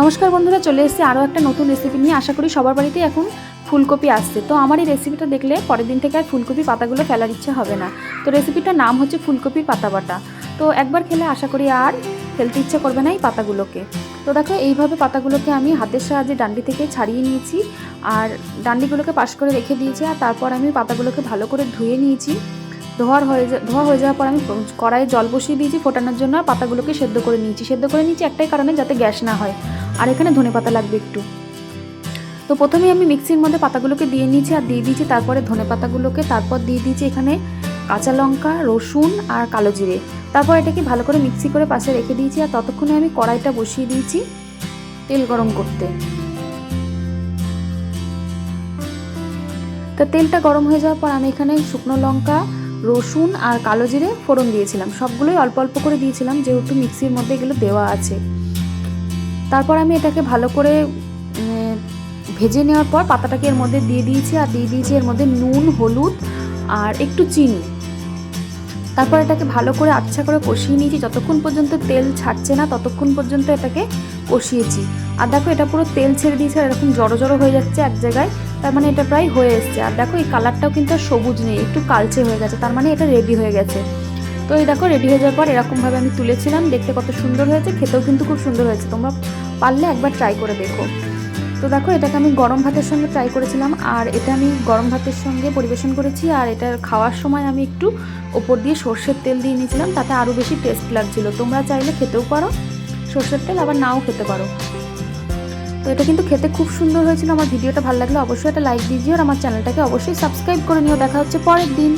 নমস্কার বন্ধুরা, চলে এসেছি আরও একটা নতুন রেসিপি নিয়ে। আশা করি সবার বাড়িতেই এখন ফুলকপি আসছে। তো আমার এই রেসিপিটা দেখলে পরের দিন থেকে আর ফুলকপি পাতাগুলো ফেলার ইচ্ছা হবে না। তো রেসিপিটার নাম হচ্ছে ফুলকপির পাতা বাটা। তো একবার খেলে আশা করি আর ফেলতে ইচ্ছা করবে না এই পাতাগুলোকে। তো দেখো, এইভাবে পাতাগুলোকে আমি হাতের সাহায্যে ডান্ডি থেকে ছাড়িয়ে নিয়েছি। আর ডান্ডিগুলোকে পাশ করে রেখে দিয়েছি আর তারপর আমি পাতাগুলোকে ভালো করে ধুয়ে নিয়েছি। ধোয়ার হয়ে যা, ধোয়া হয়ে যাওয়ার পর আমি কড়াইয়ে জল বসিয়ে দিয়েছি, ফোটানোর জন্য আর পাতাগুলোকে সেদ্ধ করে নিয়েছি। সেদ্ধ করে নিয়েছি একটাই কারণে যাতে গ্যাস না হয়। আর এখানে ধনে পাতা লাগবে একটু। তো প্রথমে আমি মিক্সির মধ্যে পাতাগুলোকে দিয়ে নিয়েছি আর দিয়ে দিয়েছি তারপরে ধনে পাতাগুলোকে, তারপর দিয়ে দিয়েছি এখানে কাঁচা লঙ্কা, রসুন আর কালো জিরে। তারপর এটাকে ভালো করে মিক্সি করে পাশে রেখে দিয়েছি আর ততক্ষণে আমি কড়াইটা বসিয়ে দিয়েছি তেল গরম করতে। তো তেলটা গরম হয়ে যাওয়ার পর আমি এখানে শুকনো লঙ্কা, রসুন আর কালো জিরে ফোড়ন দিয়েছিলাম। সবগুলোই অল্প অল্প করে দিয়েছিলাম, যেহেতু মিক্সির মধ্যে এগুলো দেওয়া আছে। তারপর আমি এটাকে ভালো করে ভেজে নেওয়ার পর পাতাটাকে এর মধ্যে দিয়ে দিয়েছি, আর দিয়ে দিয়েছি এর মধ্যে নুন, হলুদ, আর একটু চিনি। তারপর এটাকে ভালো করে আচ্ছা করে কষিয়ে নিয়েছি। যতক্ষণ পর্যন্ত তেল ছাড়ছে না, ততক্ষণ পর্যন্ত এটাকে কষিয়েছি। আর দেখো এটা পুরো তেল ছেড়ে দিয়েছে, আর এরকম জড়ো জড়ো হয়ে যাচ্ছে এক জায়গায়। তার মানে এটা প্রায় হয়ে এসছে। আর দেখো এই কালারটাও কিন্তু আর সবুজ নেই, একটু কালচে হয়ে গেছে। তার মানে এটা রেডি হয়ে গেছে। তো এই দেখো রেডি হয়ে যাওয়ার পর এরকমভাবে আমি তুলেছিলাম, দেখতে কত সুন্দর হয়েছে, খেতেও কিন্তু খুব সুন্দর হয়েছে, তোমরা পারলে একবার ট্রাই করে দেখো। তো দেখো, এটাকে আমি গরম ভাতের সঙ্গে ট্রাই করেছিলাম, আর এটা আমি গরম ভাতের সঙ্গে পরিবেশন করেছি, আর এটা খাওয়ার সময় আমি একটু ওপর দিয়ে সর্ষের তেল দিয়ে নিয়েছিলাম, তাতে আরও বেশি টেস্ট লাগছিল। তোমরা চাইলে খেতেও পারো, সর্ষের তেল, আবার নাও খেতে পারো। তো এটা কিন্তু খেতে খুব সুন্দর হয়েছিল, আমার ভিডিওটা ভালো লাগলে অবশ্যই একটা লাইক দিজিও আর আমার চ্যানেলটাকে অবশ্যই সাবস্ক্রাইব করে নিও। দেখা হচ্ছে পরের দিন।